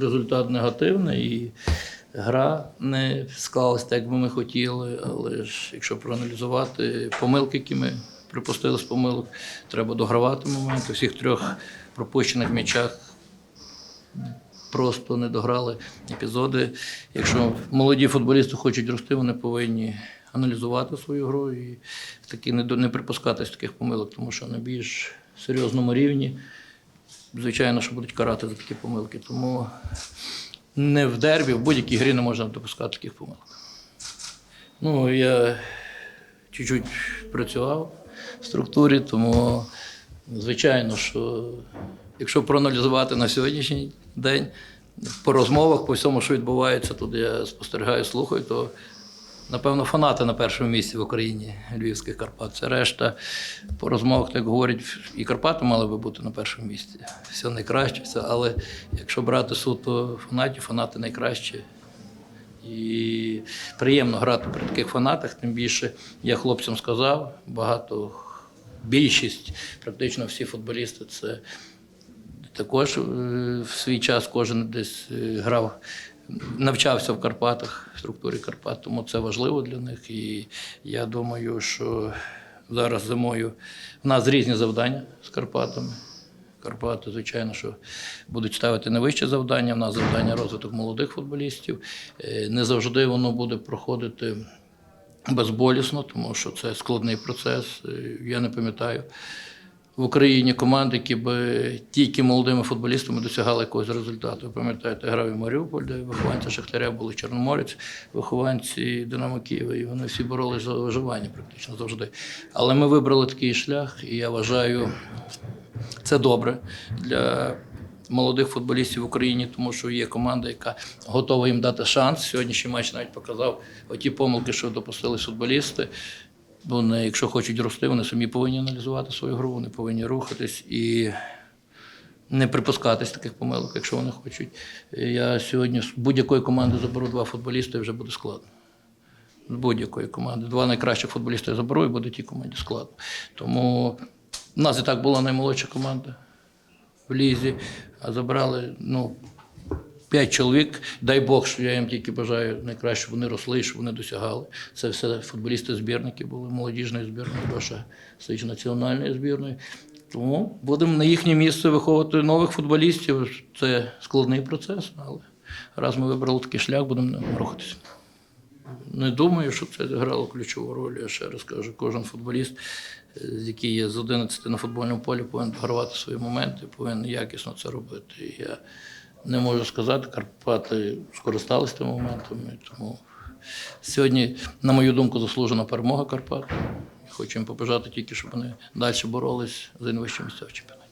результат негативний і гра не склалась так, як би ми хотіли. Але ж якщо проаналізувати помилки, які ми припустили з помилок, треба догравати моменти. Всіх трьох пропущених м'ячах просто не дограли епізоди. Якщо молоді футболісти хочуть рости, вони повинні аналізувати свою гру і до- не припускатись таких помилок, тому що на більш серйозному рівні, звичайно, що будуть карати за такі помилки. Тому не в дербі, в будь-якій грі не можна допускати таких помилок. Ну, я чуть-чуть працював в структурі, тому звичайно, що якщо проаналізувати на сьогоднішній день, по розмовах, по всьому, що відбувається, тут я спостерігаю, слухаю, то напевно фанати на першому місці в Україні Львівських Карпат. Це решта по розмовах, так говорять, і Карпати мали би бути на першому місці. Все найкраще, все. Але якщо брати суто фанатів, фанати найкращі. І приємно грати при таких фанатах, тим більше я хлопцям сказав, багато, більшість, практично всі футболісти це також е, в свій час кожен десь е, грав, навчався в Карпатах, в структурі Карпат, тому це важливо для них. І я думаю, що зараз зимою в нас різні завдання з Карпатами. Карпати, звичайно, що будуть ставити найвище завдання. В нас завдання розвиток молодих футболістів. Е, Не завжди воно буде проходити безболісно, тому що це складний процес. Я не пам'ятаю в Україні команди, які би тільки молодими футболістами досягали якогось результату. Ви пам'ятаєте, грав і Маріуполь, де вихованці Шахтаря були Чорноморець, вихованці Динамо Києва, і вони всі боролись за виживання практично завжди. Але ми вибрали такий шлях, і я вважаю, це добре для молодих футболістів в Україні, тому що є команда, яка готова їм дати шанс. Сьогоднішній матч навіть показав оті помилки, що допустили футболісти. Вони, якщо хочуть рости, вони самі повинні аналізувати свою гру, вони повинні рухатись і не припускатись таких помилок, якщо вони хочуть. Я сьогодні з будь-якої команди заберу два футболісти і вже буде складно. З будь-якої команди. Два найкращих футболісти я заберу і буде тій команді складно. Тому в нас і так була наймолодша команда в лізі, а забрали ну, п'ять чоловік. Дай Бог, що я їм тільки бажаю найкраще, щоб вони росли, щоб вони досягали. Це все футболісти збірники були, молодіжної збірної, Льоша Сич національної збірної. Тому будемо на їхнє місце виховувати нових футболістів. Це складний процес, але раз ми вибрали такий шлях, будемо рухатися. Не думаю, що це грало ключову роль. Я ще раз кажу, кожен футболіст, е, який є з 11 на футбольному полі, повинен гравати свої моменти, повинен якісно це робити. І я не можу сказати, Карпати скористалися тими моментами. Тому сьогодні, на мою думку, заслужена перемога Карпат. І Хочу їм побажати тільки, щоб вони далі боролись за найвищі місця в чемпіонаті.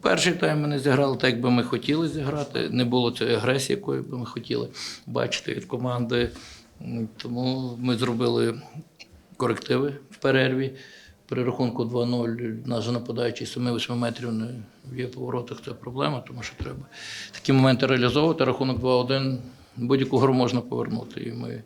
Перший тайм ми не зіграли так, як би ми хотіли зіграти. Не було цієї агресії, якої би ми хотіли бачити від команди. Тому ми зробили корективи в перерві. При рахунку 2-0 наш же нападаючий 7-8 метрів не є по воротах. Це проблема, тому що треба такі моменти реалізовувати. Рахунок 2-1 будь-яку гру можна повернути. І ми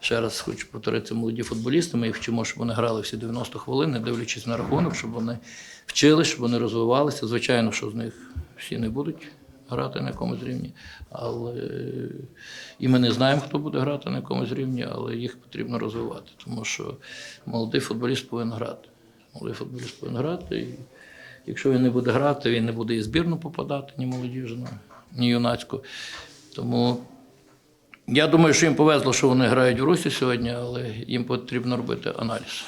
ще раз хочу повторити, молоді футболісти. Ми їх вчимо, щоб вони грали всі 90 хвилин, не дивлячись на рахунок, щоб вони вчили, щоб вони розвивалися. Звичайно, що з них всі не будуть грати на якомусь рівні, але і ми не знаємо, хто буде грати на якомусь рівні, але їх потрібно розвивати, тому що молодий футболіст повинен грати. Молодий футболіст повинен грати. І якщо він не буде грати, він не буде і збірну попадати, ні молодіжну, ні юнацьку. Тому я думаю, що їм повезло, що вони грають в Русі сьогодні, але їм потрібно робити аналіз.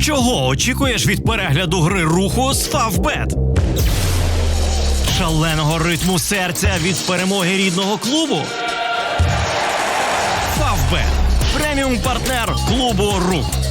Чого очікуєш від перегляду гри руху з Фавбет? Шаленого ритму серця від перемоги рідного клубу. Фавбет преміум партнер клубу Рух.